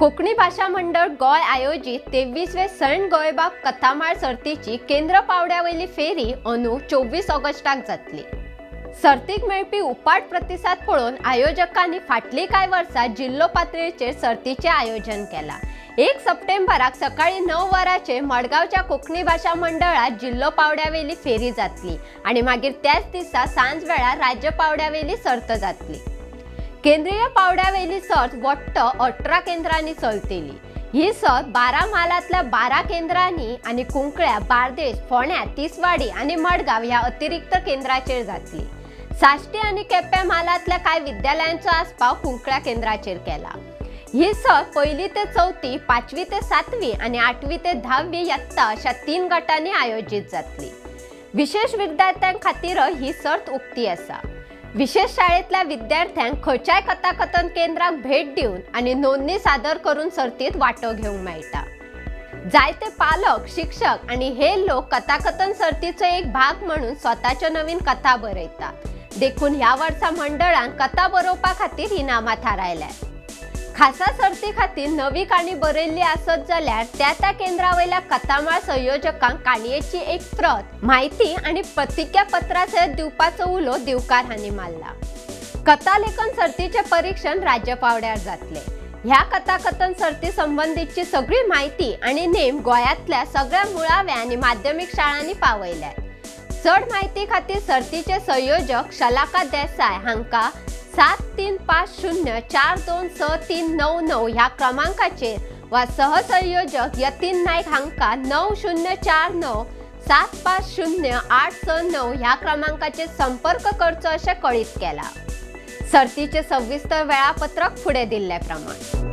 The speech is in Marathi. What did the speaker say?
कोकणी भाषा मंडळ गोय आयोजित तेवीसवे सण गोयबाब कथामाळ सर्तीची केंद्र पावड्यावेली फेरी अंदू चोवीस ऑगस्टाक जातली. सर्तीक मेळपी उपाट प्रतिसाद पळोवन आयोजकांनी फाटली कांय वर्सां जिल्लो पातळीचेर सर्तीचें आयोजन केलां. एक सप्टेंबराक सकाळी णव वरांचेर मडगांवच्या कोंकणी भाशा मंडळात जिल्लो पावड्यावेली फेरी जातली. आनी मागीर त्याच दिसा सांज वेळार राज्य पावड्यावेली सर्त जातली. केंद्रीय पावड्यावेली सर्त वट्ट अठरा केंद्रांनी चलतली ही सर्त बारा म्हालातल्या बारा केंद्रांनी आणि कुंकळ्या बार्देश फोण्या तिसवाडी आणि मडगाव ह्या अतिरिक्त केंद्राचेर जातली. साश्टी आणि केप्या म्हालातल्या कांय विद्यालयांचो आस्पाव कुंकळ्या केंद्राचेर केला. ही सर्त पहिली ते चौथी पाचवी ते सातवी आणि आठवी ते दहावी यत्ता अशा तीन गटांनी आयोजित जातली. विशेष विद्यार्थ्यां खातीर ही सर्त उक्ती आसा विशेष शाळेतल्या विद्यार्थ्यांक खंयच्याय कथाकथन केंद्राक भेट दिवन आणि नोंदणी सादर करून सर्तीत वांटो घेवंक मेळटा. जायते पालक शिक्षक आणि हे लोक कथाकथन सर्तीचो एक भाग म्हणून स्वताच्यो नवीन कथा बरयतात. देखून ह्या वर्सा मंडळान कथा बरोवपा खातीर इनामां थारायल्यात. खासा सर्ती खातीर नवी काणी बरयल्ली आसत जाल्यार त्या त्या केंद्रा वयल्या कथामाळ संयोजकांक काणयेची एक प्रत म्हायती आणि प्रतिज्ञा पत्रासयत दिवपाचो उलो दिवकार हांणी मारला. कथालेखन सर्तीचे परीक्षण राज्य पावड्यार जातले. ह्या कथाकथन सर्ती संबंधीची सगळी माहिती आणि नेम गोंयांतल्या सगळ्या मुळाव्या आणि माध्यमिक शाळांनी पावयल्यात. चड म्हायती खातीर सर्तीचे संयोजक शलाका देसाय हांकां सात तीन पाच शून्य चार दोन स तीन णव णव ह्या क्रमांकाचेर वा सहसंयोजक यतीन नायक हांकां णव शून्य चार णव सात पाच शून्य आठ स णव ह्या क्रमांकाचेर संपर्क करचो अशें कळीत केला. सर्तीचे सविस्तर वेळापत्रक फुडें दिल्ले प्रमाण